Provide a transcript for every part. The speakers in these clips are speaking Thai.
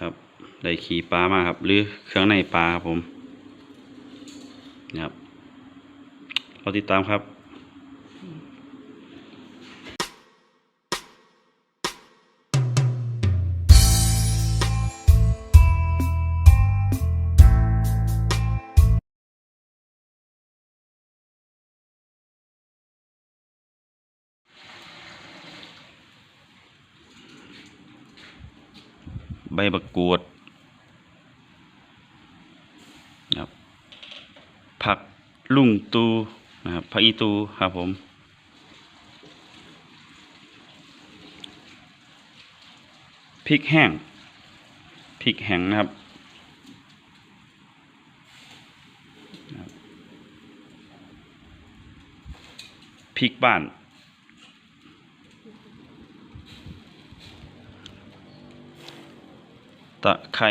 ครับได้ขี่ปลามาครับ หรือเครื่องในปลาครับผมนะครับเราติดตามครับ ใบบักกูดนะครับผักลุงตูนะครับผักอีตูครับผม พริกแห้ง พริกแห้งนะครับนะครับพริกบ้าน ตะไคร่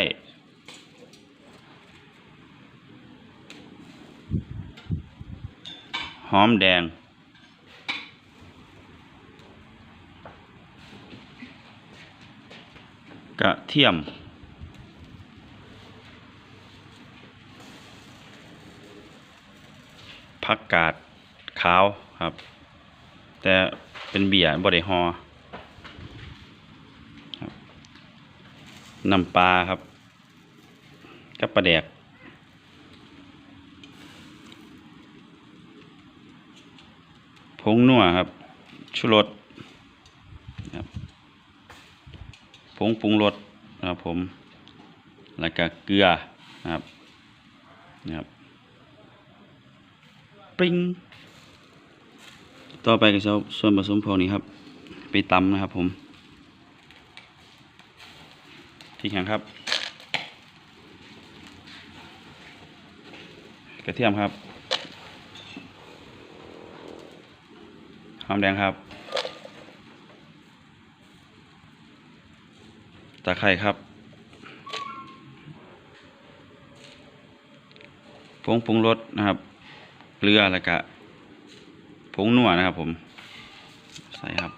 หอมแดง กระเทียม ผักกาดขาวครับ แต่เป็นเบียร์บริหอครับ น้ำปลาครับกับปลาแดกผงนัวครับชูรสครับผงปรุงรสนะครับผม แล้วก็เกลือนะครับนะครับปริ้งต่อไปก็จะส่วนผสมพวกนี้ครับ ไปตำนะครับผม พริกแห้งครับ กระเทียมครับหอมแดงครับ ตะไคร้ครับผงปรุงรสนะครับ เกลือแล้วก็ผงนัวนะครับผม ใส่ครับ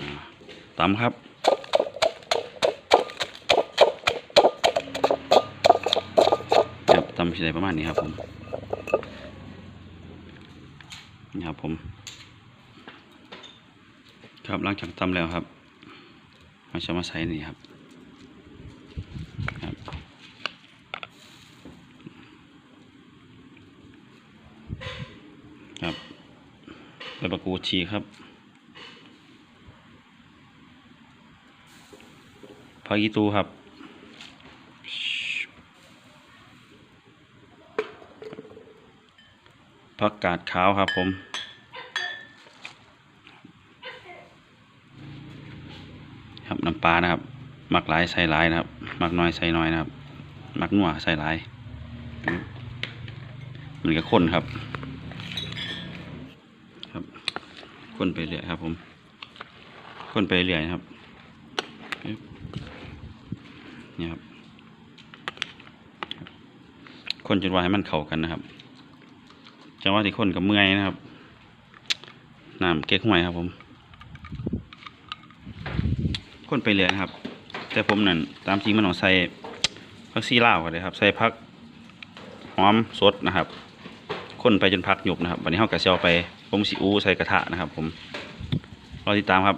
อ่า ตำครับ ครับตำใส่ประมาณนี้ครับผม นี่ครับผม ครับหลังจากตำแล้วครับเราจะมาใส่นี่ครับครับครับใบประกูชีครับ ผักอีตูครับ ผักกาดขาวครับผมครับน้ำปลานะครับหมักหลายใส่หลายนะครับหมักน้อยใส่น้อยนะครับหมักนัวใส่หลายมันก็ข้นครับ ครับข้นไปเรื่อยครับผมข้นไปเรื่อยครับ นี่ครับ คนจนว่าให้มันเข้ากันนะครับจังหวะที่คนกับเมื่อยนะครับน้ำเก๊กฮวยครับผม คนไปเรื่อยนะครับ แต่ผมนั่นตามจริงมันต้องใส่ผักซีลาวก็ได้ครับ ใส่ผักหอมสดนะครับคนไปจนพักหยบนะครับวันนี้เขากระเซียวไปผมสิอูใส่กระทะนะครับ ผมรอติดตามครับ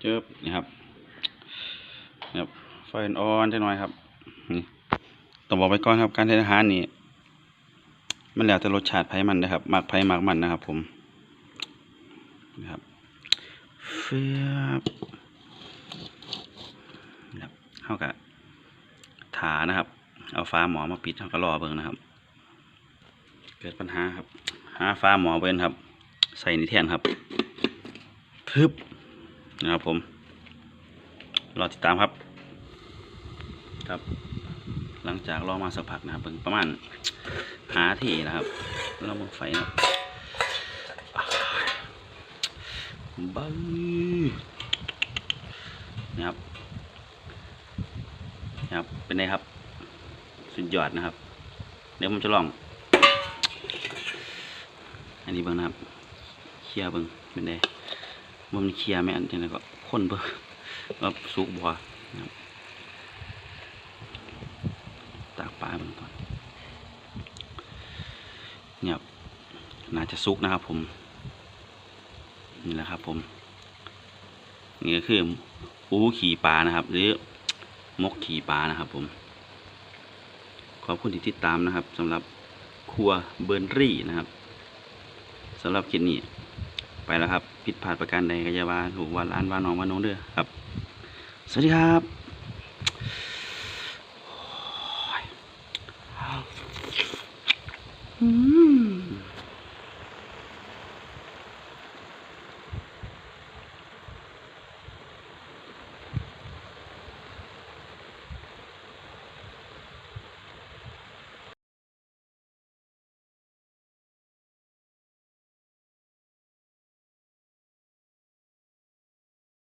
เจิบนี่ครับนะครับ ไฟอ่อนๆจังหน่อยครับนี่ต้องบอกไปก่อนครับ การเทอาหารนี่มันแล้วแต่รสชาติไผมันนะครับมักไผมักมันนะครับ ผมนะครับเฟือบนะครับเข้ากับถานะครับ เอาฟ้าหมอมาปิดเขาก็รอเบิ่งนะครับ เกิดปัญหาครับ หาฟ้าหมอเว้นครับ ใส่นิเทียนครับพึบนะครับผมรอติดตามครับ ครับ หลังจากรอมาสักพักนะครับเบิ่งประมาณหาที่นะครับเรามาไฟนะบบังนะครับนะครับเป็นไงครับ สุดยอดนะครับ เดี๋ยวผมจะลอง อันนี้เบิ้งนะครับเคลียร์เบิ้งเป็นไงมันเคลียร์แม่นจังไดก็คนเบิ่งว่าสุกบ่นะครับ ตากปลาเบิ่งก่อนเนี่ยน่าจะสุกนะครับผม นี่แหละครับผม นี่ก็คืออูขี่ปลานะครับ หรือมกขี่ปลานะครับผม ขอบคุณที่ติดตามนะครับสำหรับครัวเบิร์นรี่นะครับสำหรับคลิปนี้ไปแล้วครับ ผิดพลาดประการใดก็อย่าว่าถูกว่าร้านว่าน้องว่าน้องเด้อครับ สวัสดีครับ Hmm?